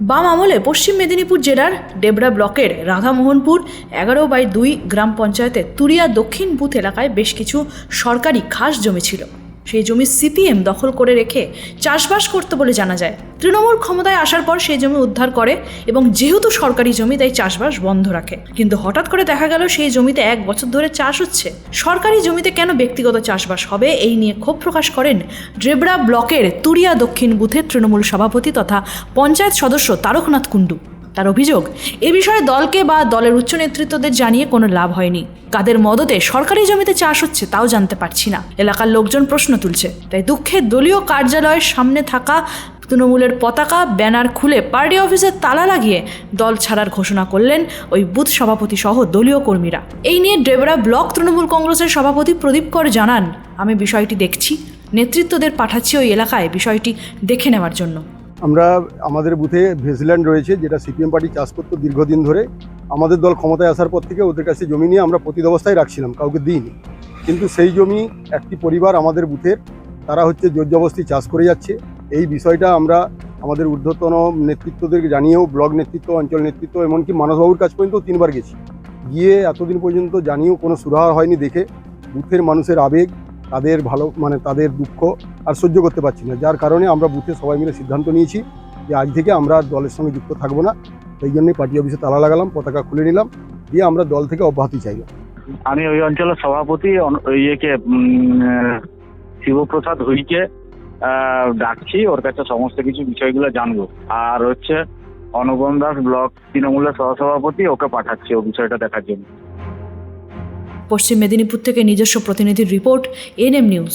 বাম আমলে পশ্চিম মেদিনীপুর জেলার ডেবরা ব্লকের রাধামোহনপুর এগারো বাই দুই গ্রাম পঞ্চায়েতের তুরিয়া দক্ষিণ বুথ এলাকায় বেশ কিছু সরকারি খাস জমি ছিল সেই জমি সিপিএম দখল করে রেখে চাষবাস করতে বলে জানা যায়। তৃণমূল ক্ষমতায় আসার পর সেই জমি উদ্ধার করে এবং যেহেতু সরকারি জমি, তাই চাষবাস বন্ধ রাখে। কিন্তু হঠাৎ করে দেখা গেল সেই জমিতে এক বছর ধরে চাষ হচ্ছে। সরকারি জমিতে কেন ব্যক্তিগত চাষবাস হবে, এই নিয়ে ক্ষোভ প্রকাশ করেন ড্রেবরা ব্লকের তুরিয়া দক্ষিণ বুথের তৃণমূল সভাপতি তথা পঞ্চায়েত সদস্য তারকনাথ কুণ্ডু। তার অভিযোগ। এ বিষয়ে দলকে বা দলের উচ্চ নেতৃত্বদের জানিয়ে কোনো লাভ হয়নি। কাদের মদতে সরকারি জমিতে চাষ হচ্ছে তাও জানতে পারছি না। এলাকার লোকজন প্রশ্ন তুলছে। তাই দুঃখে দলীয় কার্যালয়ের সামনে থাকা তৃণমূলের পতাকা, ব্যানার খুলে পার্টি অফিসের তালা লাগিয়ে দল ছাড়ার ঘোষণা করলেন ওই বুথ সভাপতি সহ দলীয় কর্মীরা। এই নিয়ে ডেবরা ব্লক তৃণমূল কংগ্রেসের সভাপতি প্রদীপ কর জানান, আমি বিষয়টি দেখছি। নেতৃত্বদের পাঠাচ্ছি ওই এলাকায় বিষয়টি দেখে নেওয়ার জন্য। আমরা আমাদের বুথে ভেসল্যান্ড রয়েছে, যেটা সিপিএম পার্টি চাষ করতো দীর্ঘদিন ধরে। আমাদের দল ক্ষমতায় আসার পর থেকে ওদের কাছে জমি নিয়ে আমরা প্রতিদ অবস্থায় রাখছিলাম, কাউকে দিইনি। কিন্তু সেই জমি একটি পরিবার আমাদের বুথের তারা হচ্ছে জোর জবস্তি চাষ করে যাচ্ছে। এই বিষয়টা আমরা আমাদের ঊর্ধ্বতন নেতৃত্বদেরকে জানিয়েও, ব্লক নেতৃত্ব, অঞ্চল নেতৃত্ব, এমনকি মানসবাবুর কাছ পর্যন্ত তিনবার গেছি। গিয়ে এতদিন পর্যন্ত জানিয়েও কোনো সুরাহা হয়নি দেখে, বুথের মানুষের আবেগ, তাদের ভালো মানে তাদের দুঃখ আর সহ্য করতে পারছি না। যার কারণে আমরা বুথে সবাই মিলে সিদ্ধান্ত নিয়েছি যে আজ থেকে আমরা আর দলের সঙ্গে যুক্ত থাকব না। সেই জন্যই পার্টি অফিসে তালা লাগালাম পতাকা খুলে নিলাম দিয়ে আমরা দল থেকে অব্যাহতি চাইলাম আমি ওই অঞ্চলের সভাপতি ইয়েকে শিবপ্রসাদ হুইকে ডাকছি ওর কাছে সমস্ত কিছু বিষয়গুলো জানব। আর হচ্ছে অনুপম দাস ব্লক তৃণমূলের সহসভাপতি ওকে পাঠাচ্ছি ও বিষয়টা দেখার জন্য। পশ্চিম মেদিনীপুর থেকে নিজস্ব প্রতিনিধির রিপোর্ট এনএম নিউজ।